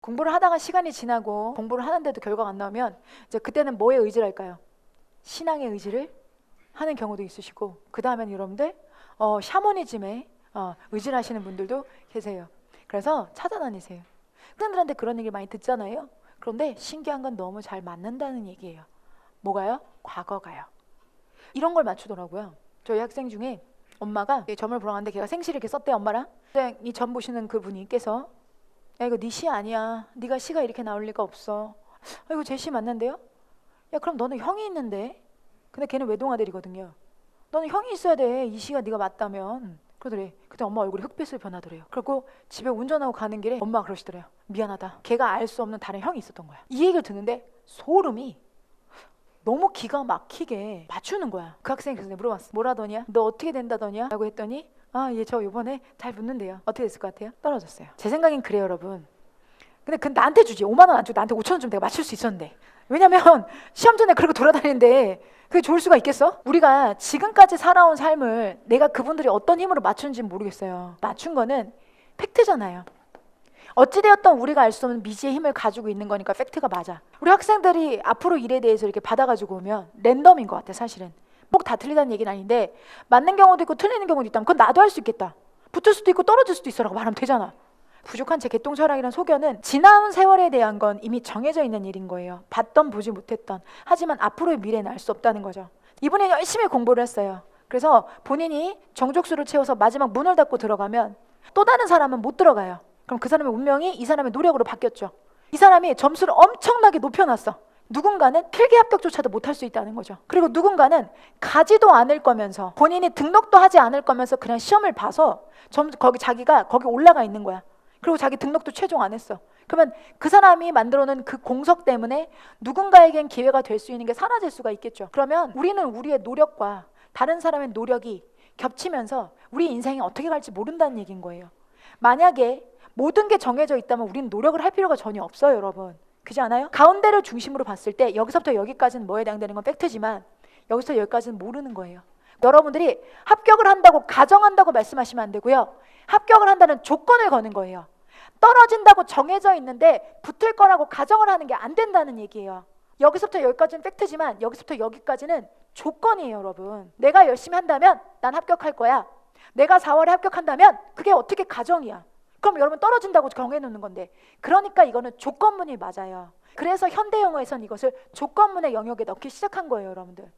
공부를 하다가 시간이 지나고 공부를 하는데도 결과가 안 나오면 이제 그때는 뭐에 의지를 할까요? 신앙의 의지를 하는 경우도 있으시고 그 다음에는 여러분들 어, 샤머니즘에 어, 의지를 하시는 분들도 계세요. 그래서 찾아다니세요. 사람들한테 그런 얘기 많이 듣잖아요. 그런데 신기한 건 너무 잘 맞는다는 얘기예요. 뭐가요? 과거가요. 이런 걸 맞추더라고요. 저희 학생 중에 엄마가 점을 보러 갔는데 걔가 생시를 이렇게 썼대 엄마랑. 이 점 보시는 그 분께서 야 이거 네 시 아니야. 네가 시가 이렇게 나올 리가 없어. 아 이거 제 시 맞는데요? 야 그럼 너는 형이 있는데. 근데 걔는 외동아들이거든요. 너는 형이 있어야 돼. 이 시가 네가 맞다면. 그러더래. 그때 엄마 얼굴이 흑빛을 변하더래요. 그리고 집에 운전하고 가는 길에 엄마가 그러시더래요. 미안하다. 걔가 알 수 없는 다른 형이 있었던 거야. 이 얘기를 듣는데 소름이 너무 기가 막히게 맞추는 거야. 그 학생이 그래서 물어봤어. 뭐라더냐? 너 어떻게 된다더냐? 라고 했더니 아, 예, 저 이번에 잘 붙는데요. 어떻게 됐을 것 같아요? 떨어졌어요. 제 생각엔 그래요, 여러분. 근데 그 나한테 주지. 5만 원 안 주고 나한테 5천 원 주면 내가 맞출 수 있었는데. 왜냐면 시험 전에 그러고 돌아다니는데 그게 좋을 수가 있겠어? 우리가 지금까지 살아온 삶을 내가 그분들이 어떤 힘으로 맞춘지 모르겠어요. 맞춘 거는 팩트잖아요. 어찌되었던 우리가 알 수 없는 미지의 힘을 가지고 있는 거니까 팩트가 맞아. 우리 학생들이 앞으로 일에 대해서 이렇게 받아가지고 오면 랜덤인 것 같아, 사실은. 꼭 다 틀리다는 얘기는 아닌데 맞는 경우도 있고 틀리는 경우도 있다면 그건 나도 할 수 있겠다. 붙을 수도 있고 떨어질 수도 있어라고 말하면 되잖아. 부족한 제 개똥 철학이라는 소견은 지나온 세월에 대한 건 이미 정해져 있는 일인 거예요. 봤던 보지 못했던. 하지만 앞으로의 미래는 알 수 없다는 거죠. 이분이 열심히 공부를 했어요. 그래서 본인이 정족수를 채워서 마지막 문을 닫고 들어가면 또 다른 사람은 못 들어가요. 그럼 그 사람의 운명이 이 사람의 노력으로 바뀌었죠. 이 사람이 점수를 엄청나게 높여놨어. 누군가는 필기 합격조차도 못할 수 있다는 거죠. 그리고 누군가는 가지도 않을 거면서 본인이 등록도 하지 않을 거면서 그냥 시험을 봐서 점 거기 자기가 거기 올라가 있는 거야. 그리고 자기 등록도 최종 안 했어. 그러면 그 사람이 만들어 놓은 그 공석 때문에 누군가에겐 기회가 될 수 있는 게 사라질 수가 있겠죠. 그러면 우리는 우리의 노력과 다른 사람의 노력이 겹치면서 우리 인생이 어떻게 갈지 모른다는 얘기인 거예요. 만약에 모든 게 정해져 있다면 우리는 노력을 할 필요가 전혀 없어요, 여러분. 그렇지 않아요? 가운데를 중심으로 봤을 때 여기서부터 여기까지는 뭐에 해당되는 건 팩트지만 여기서 여기까지는 모르는 거예요. 여러분들이 합격을 한다고 가정한다고 말씀하시면 안 되고요. 합격을 한다는 조건을 거는 거예요. 떨어진다고 정해져 있는데 붙을 거라고 가정을 하는 게 안 된다는 얘기예요. 여기서부터 여기까지는 팩트지만 여기서부터 여기까지는 조건이에요, 여러분. 내가 열심히 한다면 난 합격할 거야. 내가 4월에 합격한다면 그게 어떻게 가정이야. 그럼 여러분 떨어진다고 정해놓는 건데 그러니까 이거는 조건문이 맞아요. 그래서 현대 영어에선 이것을 조건문의 영역에 넣기 시작한 거예요, 여러분들.